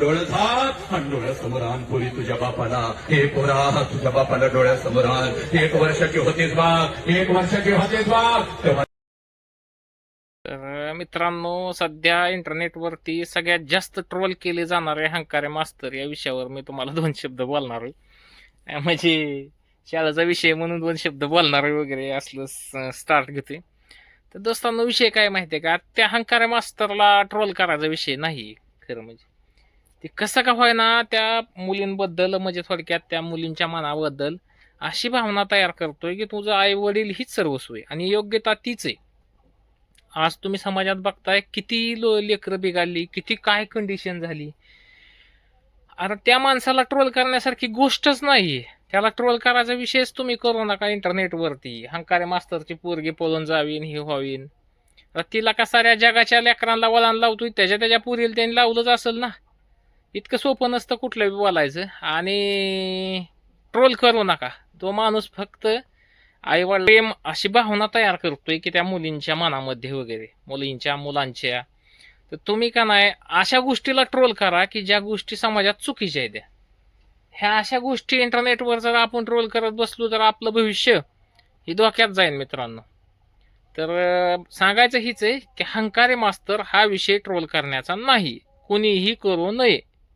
डोळं आणि डोळ्यासमोर आण पोरी तुझ्या बापाला. हे पोरा तुझ्या बापाला डोळ्यासमोर आण. एक वर्षाची होतेच बाग एक वर्षाची होतेच बाग तर मित्रांनो सध्या इंटरनेटवरती सगळ्यात जास्त ट्रोल केले जाणारे हंकारे मास्तर या विषयावर मी तुम्हाला दोन शब्द बोलणार आहे. म्हणजे शाळेचा विषय म्हणून दोन शब्द बोलणार वगैरे असलं स्टार्ट घेते तर दोस्तांनो विषय काय माहिती आहे का? त्या हंकारे मास्तरला ट्रोल करायचा विषय नाही खरं म्हणजे. ते कसं का होईना त्या मुलींबद्दल म्हणजे थोडक्यात त्या मुलींच्या मनाबद्दल अशी भावना तयार करतोय की तुझं आई वडील हीच सर्वस्व आहे आणि योग्यता तीच आहे. आज तुम्ही समाजात बघताय किती लो लेकरं बिघडली किती काय कंडिशन झाली. आता त्या माणसाला ट्रोल करण्यासारखी गोष्टच नाही त्याला ट्रोल करायचा विषयच तुम्ही करू नका इंटरनेटवरती हंकारे मास्तरची पोरगी पळून जावीन हे व्हावीन. तिला का साऱ्या जगाच्या लेकरांना वळण लावतोय त्याच्या त्याच्या पुरीला त्यांनी लावलंच असेल ना. इतकं सोपं नसतं कुठलं बी बोलायचं. आणि ट्रोल करू नका. तो माणूस फक्त आई प्रेम अशी भावना तयार करतोय की त्या मुलींच्या मनामध्ये वगैरे मुलींच्या मुलांच्या. तर तुम्ही का नाही अशा गोष्टीला ट्रोल करा की ज्या गोष्टी समाजात चुकीच्या आहेत. ह्या अशा गोष्टी इंटरनेटवर जर आपण ट्रोल करत बसलो तर आपलं भविष्य ही धोक्यात जाईल मित्रांनो. तर सांगायचं हीच आहे की हंकारे मास्तर हा विषय ट्रोल करण्याचा नाही. कुणीही करू नये.